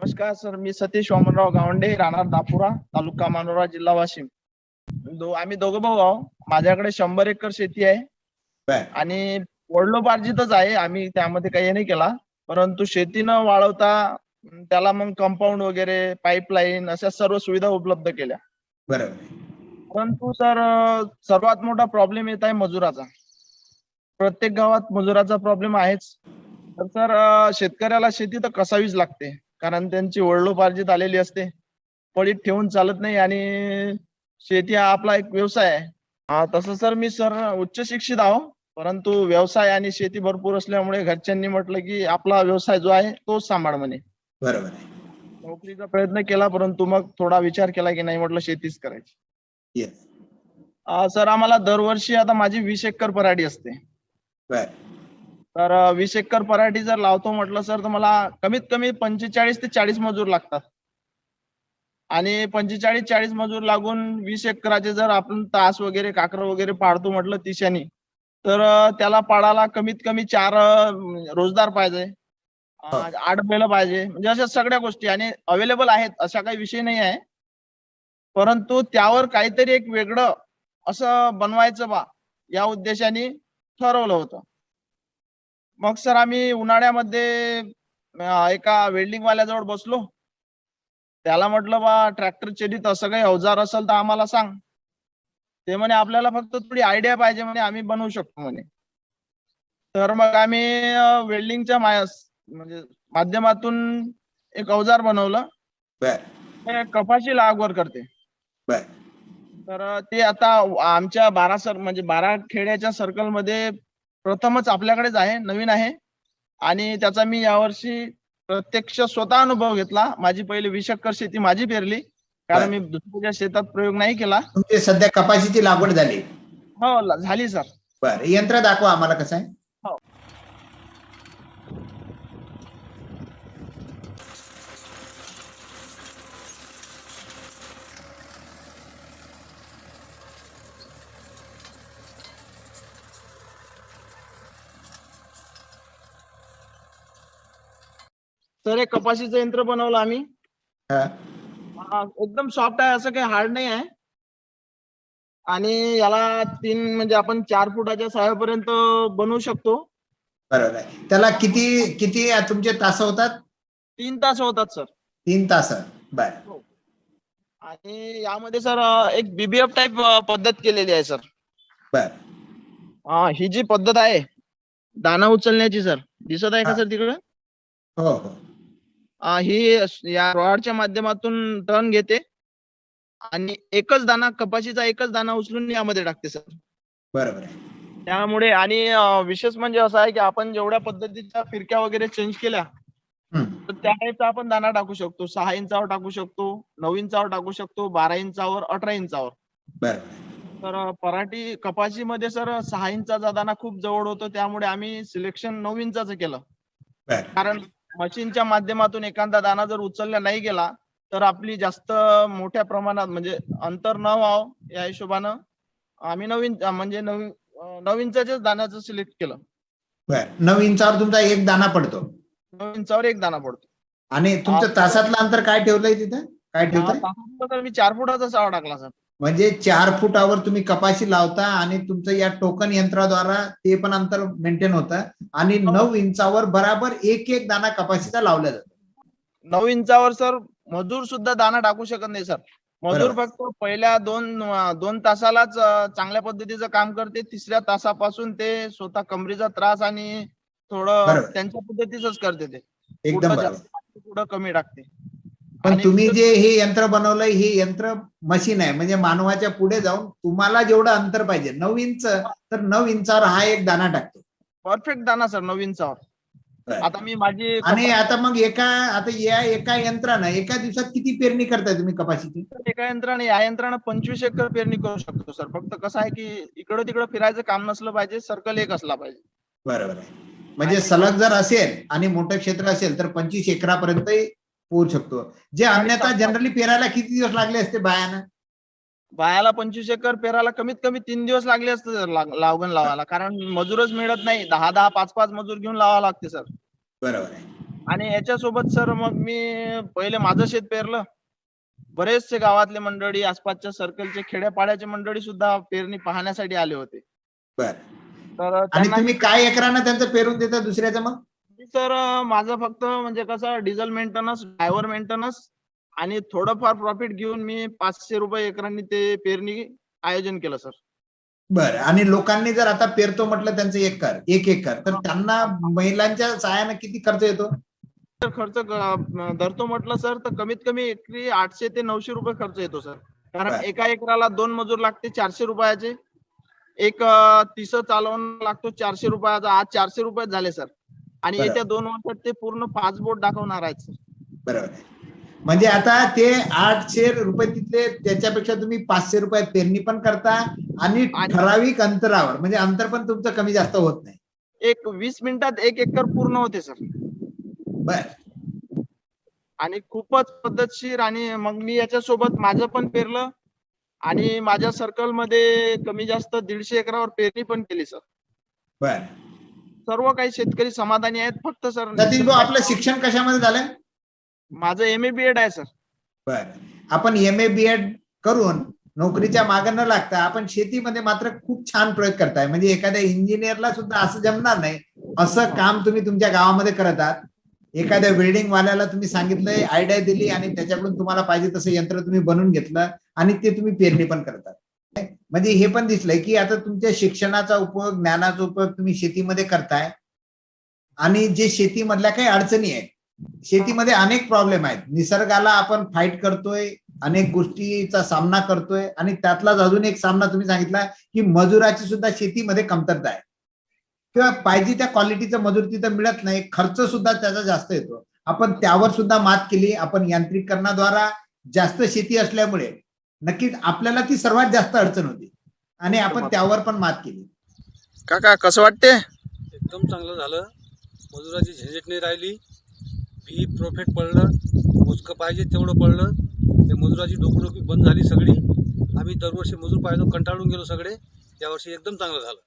नमस्कार सर. मी सतीश वामनराव गावंडे राहणार दापुरा तालुका मानोरा जिल्हा वाशिम. दो आम्ही दोघं भाऊ आहो. माझ्याकडे शंभर एकर शेती आहे. आणि वडिलोपार्जितच आहे. आम्ही त्यामध्ये काही नाही केला. परंतु शेती न वाढवता अं, त्याला मग कंपाऊंड वगैरे पाईपलाईन अशा सर्व सुविधा उपलब्ध केल्या. बरोबर. परंतु सर सर्वात मोठा प्रॉब्लेम येत आहे मजुराचा. प्रत्येक गावात मजुराचा प्रॉब्लेम आहेच. तर सर शेतकऱ्याला शेती तर कसावीच लागते. कारण त्यांची वडिलोपार्जित आलेली असते. पडीत ठेवून चालत नाही आणि शेती हा आपला एक व्यवसाय आहे. तसं सर मी सर उच्च शिक्षित आहो परंतु व्यवसाय आणि शेती भरपूर असल्यामुळे घरच्यांनी म्हटलं की आपला व्यवसाय जो आहे तोच सांभाळ म्हणे. बरोबर नोकरीचा प्रयत्न केला परंतु मग थोडा विचार केला की नाही म्हटलं शेतीच करायची. सर आम्हाला दरवर्षी आता माझी वीस एकर पराठी असते. तर वीस एकर पराठी जर लावतो म्हटलं सर तर मला कमीत कमी पंचेचाळीस ते चाळीस मजूर लागतात. आणि पंचेचाळीस चाळीस मजूर लागून वीस एकराचे जर आपण तास वगैरे काकर वगैरे पाडतो म्हटलं तिशानी तर त्याला पाडायला कमीत कमी चार रोजदार पाहिजे. आठ बैल पाहिजे. म्हणजे अशा सगळ्या गोष्टी. आणि अवेलेबल आहेत असा काही विषय नाही आहे. परंतु त्यावर काहीतरी एक वेगळं असं बनवायचं बा या उद्देशाने ठरवलं होतं. मग सर आम्ही उन्हाळ्यामध्ये एका वेल्डिंग वाल्याजवळ बसलो. त्याला म्हटलं बा ट्रॅक्टर चलित असं काही अवजार असेल तर आम्हाला सांग. ते म्हणे आपल्याला फक्त थोडी आयडिया पाहिजे म्हणे आम्ही बनवू शकतो म्हणे. तर मग आम्ही वेल्डिंगच्या म्हणजे माध्यमातून एक अवजार बनवलं. कपाशी लागवड करते. तर ते आता आमच्या बारा सर म्हणजे बारा खेड्याच्या सर्कलमध्ये प्रथमच आपल्याकडेच आहे नवीन आहे. आणि त्याचा मी यावर्षी प्रत्यक्ष स्वतः अनुभव घेतला. माझी पहिली वीस एकर शेती माझी पेरली. कारण मी दुसऱ्याच्या शेतात प्रयोग नाही केला. सध्या कपाशीची लागवड झाली. हो झाली सर बर. यंत्र दाखवा आम्हाला कसं आहे. तर हे कपाशीचं यंत्र बनवलं आम्ही. हा. हा, एकदम सॉफ्ट आहे असं काही हार्ड नाही आहे. आणि याला तीन म्हणजे आपण चार फुटाच्या सहाय्यापर्यंत बनवू शकतो. बरोबर आहे. त्याला किती किती तुमचे तास होतात? तीन तास होतात सर. तीन तास. बर. आणि यामध्ये सर एक बीबीएफ टाईप पद्धत केलेली आहे सर. बर. हा ही जी पद्धत आहे दाना उचलण्याची सर. दिसत आहे का हा. सर तिकडे? हो हो. हा, या रॉडच्या माध्यमातून टर्न घेते आणि एकच दाना कपाशीचा एकच दाना उचलून यामध्ये टाकते सर. बरोबर त्यामुळे आणि विशेष म्हणजे असं आहे की आपण जेवढ्या पद्धतीच्या फिरक्या वगैरे चेंज केल्या. तर त्या टाईपचा आपण दाना टाकू शकतो. सहा इंचावर टाकू शकतो नऊ इंचावर टाकू शकतो बारा इंचावर अठरा इंचावर. तर पराठी कपाशीमध्ये सर सहा इंचाचा दाना खूप जवळ होतो. त्यामुळे आम्ही सिलेक्शन नऊ इंचाचं केलं. कारण मशीनच्या माध्यमातून एखादा दाना जर उचलला नाही गेला तर आपली जास्त मोठ्या प्रमाणात म्हणजे अंतर न व्हावं या हिशोबानं आम्ही नवीन म्हणजे नवीन नऊ इंचाच्याच दाण्याचं सिलेक्ट केलं. नऊ इंचावर तुमचा एक दाना पडतो. नऊ इंचावर एक दाना पडतो. आणि तुमचं. तासातलं अंतर काय ठेवलंय तिथं? काय तर मी चार फुटाचा सावा टाकला सर. म्हणजे चार फुटावर तुम्ही कपाशी लावता आणि तुमचं या टोकन यंत्राद्वारा ते पण अंतर मेंटेन होतं. आणि हो. नऊ इंचावर बराबर एक एक दाना कपाशीचा लावला जातो. नऊ इंचावर सर मजूर सुद्धा दाना टाकू शकत नाही सर. मजूर. फक्त पहिल्या दोन दोन तासालाच चांगल्या पद्धतीचं काम करते. तिसऱ्या तासापासून ते स्वतः कमरेचा त्रास आणि थोडं. त्यांच्या पद्धतीच करते ते. एकदम पुढं कमी टाकते. पण तुम्ही जे हे यंत्र बनवलंय हे यंत्र मशीन आहे. म्हणजे मानवाच्या पुढे जाऊन तुम्हाला जेवढं अंतर पाहिजे नऊ इंच तर नऊ इंचावर हा एक दाना टाकतो. परफेक्ट दाना सर नऊ इंचावर. आता मी माझी आणि आता मग एका आता या एका यंत्रानं एका दिवसात किती पेरणी करताय तुम्ही कपाशीची एका यंत्राने या यंत्रानं पंचवीस एकर पेरणी करू शकतो सर फक्त कसं आहे की इकडं तिकडं फिरायचं काम नसलं पाहिजे सर्कल एक असला पाहिजे. बरोबर आहे म्हणजे सलग जर असेल आणि मोठं क्षेत्र असेल तर पंचवीस एकरापर्यंत पोहोचू शकतो. जे अन्यथा जनरली पेरायला किती दिवस लागले असते बायानं? बायाला पंचवीस एकर पेरायला कमीत कमी तीन दिवस लागले असते लागण लावायला. कारण मजूरच मिळत नाही. दहा दहा पाच पाच मजूर घेऊन लावावं लागते सर. बरोबर आहे. आणि याच्यासोबत सर मग मी पहिले माझं शेत पेरलं. बरेचसे गावातले मंडळी आसपासच्या सर्कलचे खेड्यापाड्याचे मंडळी सुद्धा पेरणी पाहण्यासाठी आले होते. बर. तर आणि तुम्ही काय एकरानं त्यांचं पेरून देता दुसऱ्याचं मग? सर माझं फक्त म्हणजे कसं डिझेल मेंटेनन्स ड्रायव्हर मेंटेनन्स आणि थोडंफार प्रॉफिट घेऊन मी पाचशे रुपये एकरांनी ते पेरणी आयोजन केलं सर. बर. आणि लोकांनी जर आता पेरतो म्हटलं त्यांचं एकर एक एकर तर त्यांना महिलांच्या सहाय्यानं किती खर्च येतो? तर खर्च धरतो म्हटलं सर तर कमीत कमी एकरी आठशे ते नऊशे रुपये खर्च येतो सर. कारण. एका एकराला दोन मजूर लागते चारशे रुपयाचे. एक तिस चालवणं लागतो चारशे रुपयाचा आज चारशे रुपये झाले सर. आणि. येत्या दोन वर्षात ते पूर्ण पाच बोट दाखवणार आहेत सर. बरोबर. म्हणजे आता ते आठशे रुपये तिथले त्याच्यापेक्षा तुम्ही पाचशे रुपयात पेरणी पण करता आणि ठराविक अंतरावर. म्हणजे अंतर पण तुमचं कमी जास्त होत नाही. एक वीस मिनिटात एक एकर पूर्ण होते सर. बर. आणि खूपच पद्धतशीर आणि मग मी याच्यासोबत माझं पण पेरलं आणि माझ्या सर्कलमध्ये कमी जास्त दीडशे एकरावर पेरणी पण केली सर. बर. सर्व काही शेतकरी समाधानी आहेत फक्त सर सतीश भाऊ आपलं शिक्षण कशामध्ये झालं माझं एम ए बी एड आहे सर. बर. आपण एम ए बी एड करून नोकरीच्या मागे न लागता आपण शेतीमध्ये मात्र खूप छान प्रयोग करताय. म्हणजे एखाद्या इंजिनियरला सुद्धा असं जमणार नाही. असं काम तुम्ही तुमच्या गावामध्ये करत आहात. एखाद्या बिल्डिंग वाल्याला तुम्ही सांगितलंय आयडिया दिली आणि त्याच्याकडून तुम्हाला पाहिजे तसं यंत्र तुम्ही बनवून घेतलं आणि ते तुम्ही पेरणी पण करतात म्हणजे हे पण दिसलंय की आता तुमच्या शिक्षणाचा उपयोग ज्ञानाचा उपयोग तुम्ही शेतीमध्ये करताय. आणि जे शेतीमधल्या काही अडचणी आहेत शेतीमध्ये अनेक प्रॉब्लेम आहेत. निसर्गाला आपण फाईट करतोय अनेक गोष्टीचा सामना करतोय आणि त्यातलाच अजून एक सामना तुम्ही सांगितला की मजुराची सुद्धा शेतीमध्ये कमतरता आहे. किंवा पाहिजे त्या क्वालिटीचं मजूर तिथं मिळत नाही खर्च सुद्धा त्याचा जास्त येतो. आपण त्यावर सुद्धा मात केली आपण यांत्रिकरणाद्वारा जास्त शेती असल्यामुळे नक्कीच आपल्याला ती सर्वात जास्त अडचण होती. आणि आपण त्यावर पण मात केली. काका कसं वाटते एकदम चांगलं झालं. मजुराची झंझट नाही राहिली. बी प्रॉफिट पडलं. मोजकं पाहिजे तेवढं पडलं. त्या मजुराची डोकडोकी बंद झाली सगळी. आम्ही दरवर्षी मजूर पाहिजे कंटाळून गेलो सगळे. यावर्षी एकदम चांगलं झालं.